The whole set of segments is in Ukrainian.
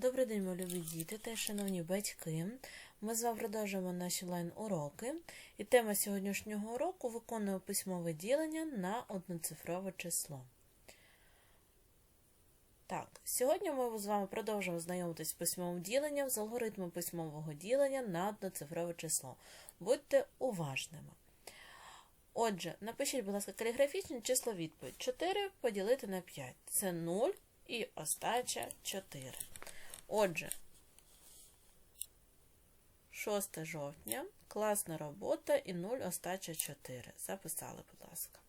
Добрий день, мої любі діти та шановні батьки. Ми з вами продовжуємо наші лайн-уроки. І тема сьогоднішнього уроку виконує письмове ділення на одноцифрове число. Так, сьогодні ми з вами продовжуємо знайомитись з письмовим діленням, з алгоритмом письмового ділення на одноцифрове число. Будьте уважними. Отже, напишіть, будь ласка, каліграфічне число відповідь. 4 поділити на 5. Це 0 і остача 4. Отже, 6 жовтня, класна робота і 0 остача 4. Записали, будь ласка.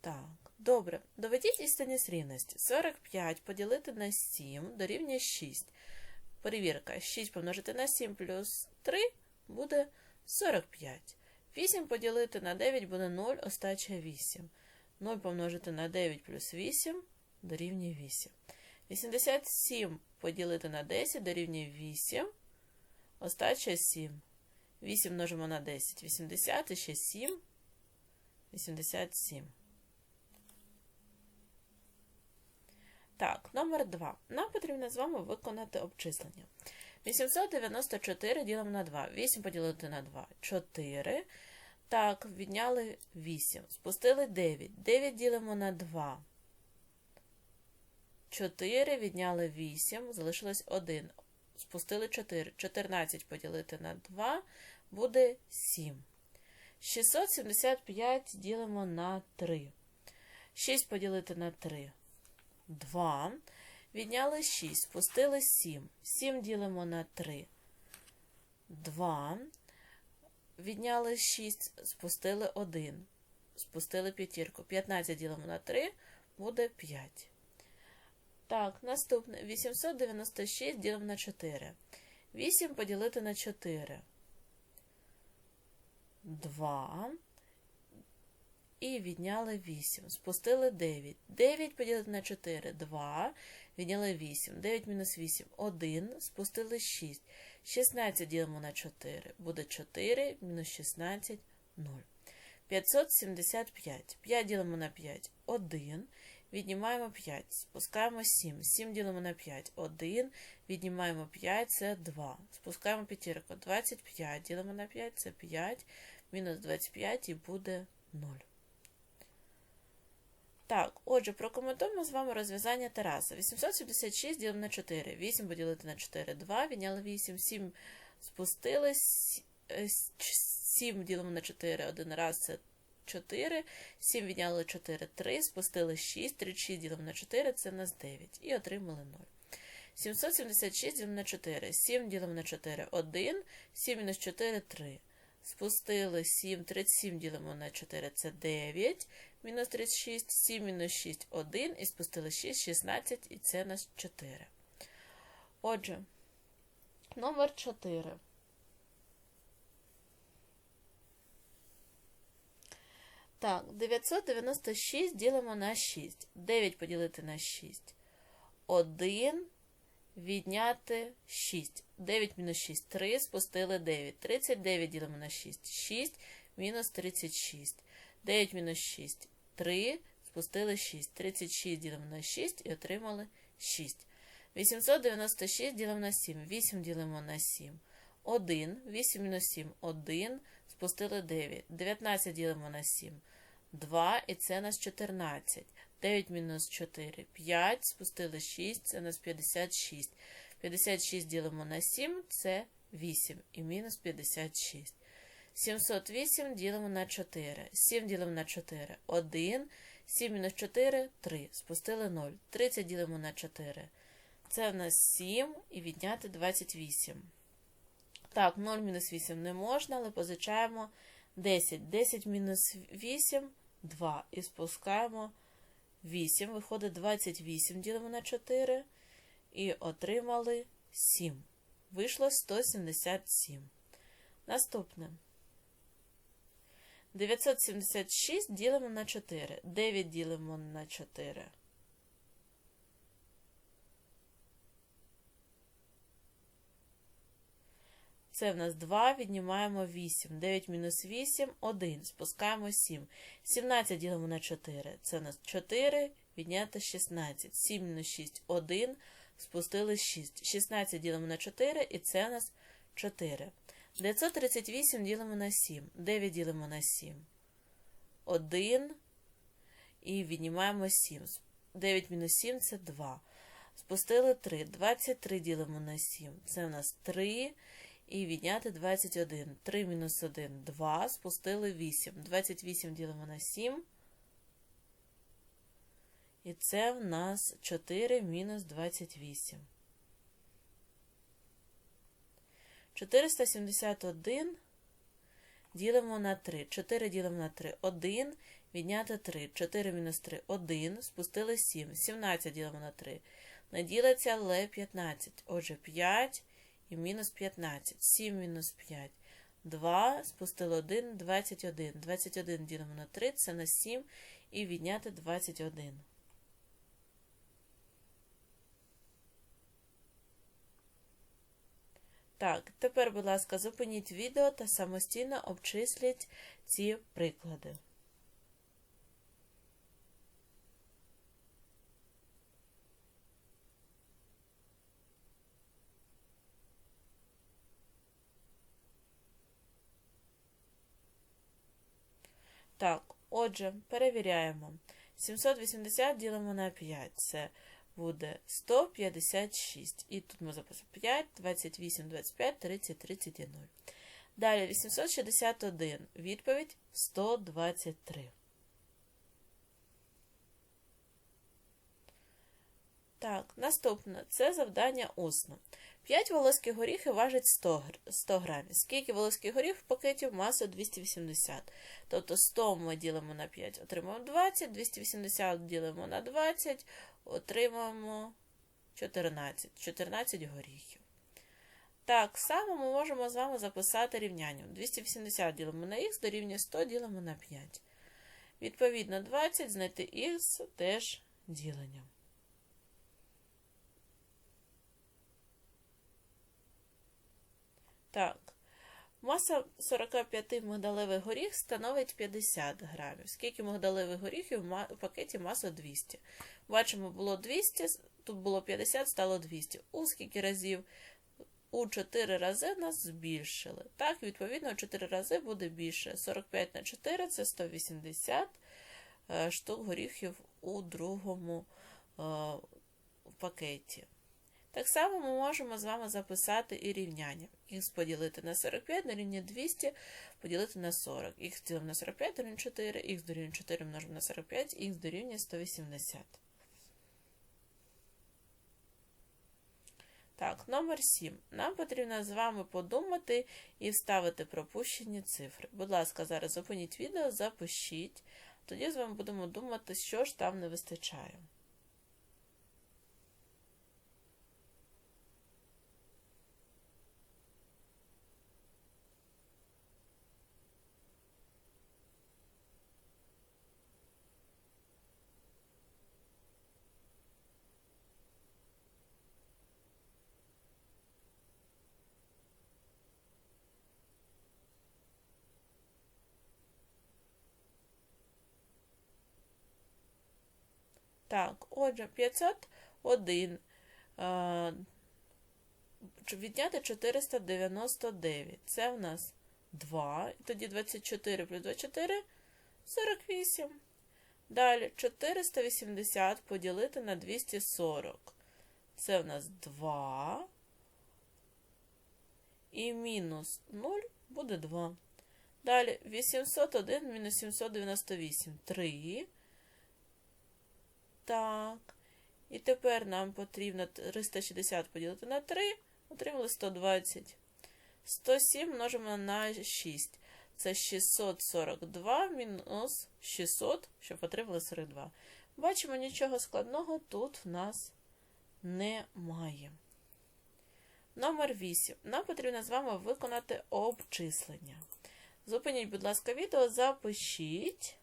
Так, добре. Доведіть істинність рівності. 45 поділити на 7 дорівнює 6. Перевірка. 6 помножити на 7 плюс 3 буде 45. 8 поділити на 9 буде 0, остача 8. 0 помножити на 9 плюс 8 дорівнює 8. 87 поділити на 10 дорівнює 8, остача 7. 8 множимо на 10, 80 і ще 7, 87. Так, номер 2. Нам потрібно з вами виконати обчислення. 894 ділимо на 2. 8 поділити на 2. 4. Так, відняли 8. Спустили 9. 9 ділимо на 2. 4 відняли 8. Залишилось 1. Спустили 4. 14 поділити на 2 буде 7. 675 ділимо на 3. 6 поділити на 3. 2. Відняли 6, спустили 7. 7 ділимо на 3. 2. Відняли 6, спустили 1. Спустили п'ятірку. 15 ділимо на 3, буде 5. Так, наступне. 896 ділимо на 4. 8 поділити на 4. 2. І відняли 8. Спустили 9. 9 поділити на 4 2. Відняли 8. 9 мінус 8 1. Спустили 6. 16 ділимо на 4. Буде 4 мінус 16 0. 575. 5 ділимо на 5 1. Віднімаємо 5. Спускаємо 7. 7 ділимо на 5 1. Віднімаємо 5 це 2. Спускаємо п'ятірку. 25 ділимо на 5 це 5. Мінус 25 і буде 0. Так, отже, прокоментуємо з вами розв'язання Тараса. 876 ділимо на 4. 8 поділити на 4, 2, відняли 8, 7 спустили, 7 ділимо на 4, один раз це 4, 7 відняли 4, 3, спустили 6, 36 ділимо на 4, це в нас 9. І отримали 0. 776 ділимо на 4, 7 ділимо на 4, 1, 7 мінус 4, 3. Спустили 7, 37 ділимо на 4, це 9, мінус 36, 7 мінус 6, 1, і спустили 6, 16, і це нас 4. Отже, номер 4. Так, 996 ділимо на 6. 9 поділити на 6. 1 відняти 6. 9 мінус 6 3, спустили 9. 39 ділимо на 6. 6 мінус 36. 9 мінус 6 3, спустили 6. 36 ділимо на 6 і отримали 6. 896 ділимо на 7. 8 ділимо на 7. 1. 8 мінус 7 1. Спустили 9. 19 ділимо на 7. 2, і це нас 14. 9 мінус 4 5, спустили 6, це нас 56. 56 ділимо на 7, це 8 і мінус 56. 708 ділимо на 4. 7 ділимо на 4 1. 7 мінус 4 3. Спустили 0. 30 ділимо на 4. Це в нас 7 і відняти 28. Так, 0 мінус 8 не можна, але позичаємо 10. 10 мінус 8 2. І спускаємо 8. Виходить 28 ділимо на 4. І отримали 7. Вийшло 177. Наступне. 976 ділимо на 4. 9 ділимо на 4. Це в нас 2, віднімаємо 8. 9 мінус 8 1. Спускаємо 7. 17 ділимо на 4. Це в нас 4, відняти 16. 7 мінус 6 1. Спустили 6. 16 ділимо на 4, і це у нас 4. 938 ділимо на 7. 9 ділимо на 7. 1. І віднімаємо 7. 9 мінус 7 це 2. Спустили 3. 23 ділимо на 7. Це у нас 3. І відняти 21. 3 мінус 1 – 2. Спустили 8. 28 ділимо на 7. І це в нас 4 мінус 28. 471 ділимо на 3. 4 ділимо на 3. 1. Відняти 3. 4 мінус 3 – 1. Спустили 7. 17 ділимо на 3. Не ділиться, але 15. Отже, 5 і мінус 15. 7 мінус 5. 2. Спустили 1. 21. 21 ділимо на 3. Це на 7. І відняти 21. Так, тепер, будь ласка, зупиніть відео та самостійно обчисліть ці приклади. Так, отже, перевіряємо. 780 ділимо на 5. Це буде 156. І тут ми записуємо 5, 28, 25, 30, 30 і 0. Далі 861. Відповідь 123. Так, наступне це завдання усно. 5 волоських горіхів важить 100 100 грамів. Скільки волоських горіхів в пакеті маса 280. Тобто 100 ми ділимо на 5, отримаємо 20, 280 ділимо на 20, отримаємо 14. 14 горіхів. Так само ми можемо з вами записати рівняння. 280 ділимо на х, дорівнює 100 ділимо на 5. Відповідно, 20 знайти х теж діленням. Так, маса 45 мигдалевих горіх становить 50 грамів. Скільки мигдалевих горіхів в пакеті маса 200. Бачимо, було 200, тут було 50, стало 200. У скільки разів? У 4 рази нас збільшили. Так, відповідно, у 4 рази буде більше. 45 на 4 це 180 е, штук горіхів у другому е, пакеті. Так само ми можемо з вами записати і рівняння. Х поділити на 45 дорівнює 200, поділити на 40. Х ділимо на 45 дорівнює 4, х дорівнює 4 множимо на 45, х дорівнює 180. Так, номер 7. Нам потрібно з вами подумати і вставити пропущені цифри. Будь ласка, зараз зупиніть відео, запишіть. Тоді з вами будемо думати, що ж там не вистачає. Так, отже, 501. Відняти 499. Це у нас 2. Тоді 24 плюс 24 48. Далі 480 поділити на 240. Це у нас 2. І мінус 0 буде 2. Далі 801 мінус 798 3. Так. І тепер нам потрібно 360 поділити на 3, отримали 120. 107 множимо на 6. Це 642 мінус 600, щоб отримали 42. Бачимо, нічого складного тут в нас немає. Номер 8. Нам потрібно з вами виконати обчислення. Зупиніть, будь ласка, відео, запишіть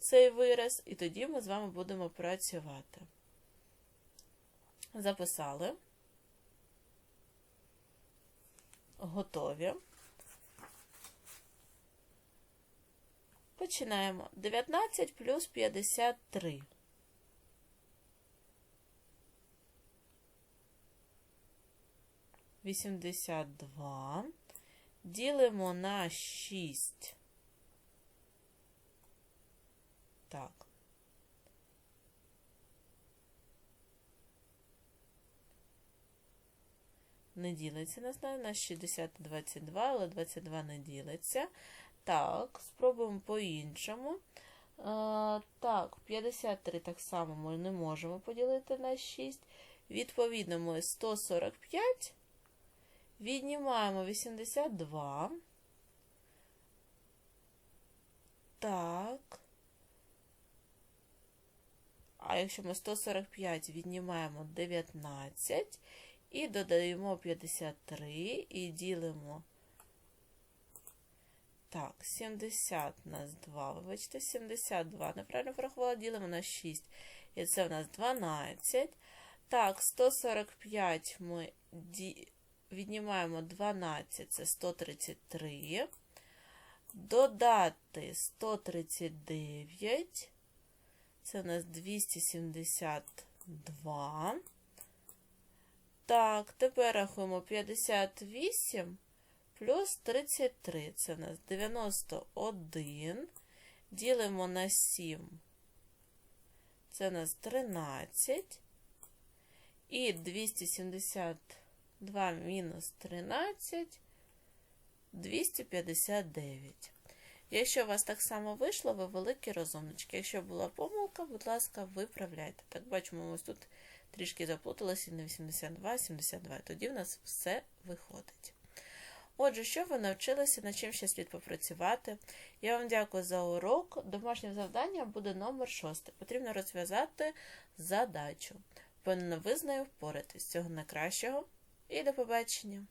цей вираз, і тоді ми з вами будемо працювати. Записали. Готові. Починаємо. 19 плюс 53. Вісімдесят два. Ділимо на 6. Так. Не ділиться, не знаю, на 60 22, але 22 не ділиться. Так, спробуємо по-іншому. Е, так, 53 так само ми не можемо поділити на 6. Відповідно, ми 145 віднімаємо 82. Так. А якщо ми 145 віднімаємо 19 і додаємо 53 і ділимо. Так, 70 у нас 2. Вибачте, 72. Неправильно порахувала, ділимо на 6. І це в нас 12. Так, 145 ми віднімаємо 12, це 133. Додати 139. Це у нас 272. Так, тепер рахуємо 58 плюс 33. Це у нас 91. Ділимо на 7. Це у нас 13. І 272 мінус 13 259. Якщо у вас так само вийшло, ви великі розумнички. Якщо була помилка, будь ласка, виправляйте. Так, бачимо, ось тут трішки заплуталося на 82, 72. Тоді в нас все виходить. Отже, що ви навчилися, над чим ще слід попрацювати? Я вам дякую за урок. Домашнє завдання буде номер 6. Потрібно розв'язати задачу. Впевнена, ви з нею впоратись. Всього найкращого і до побачення!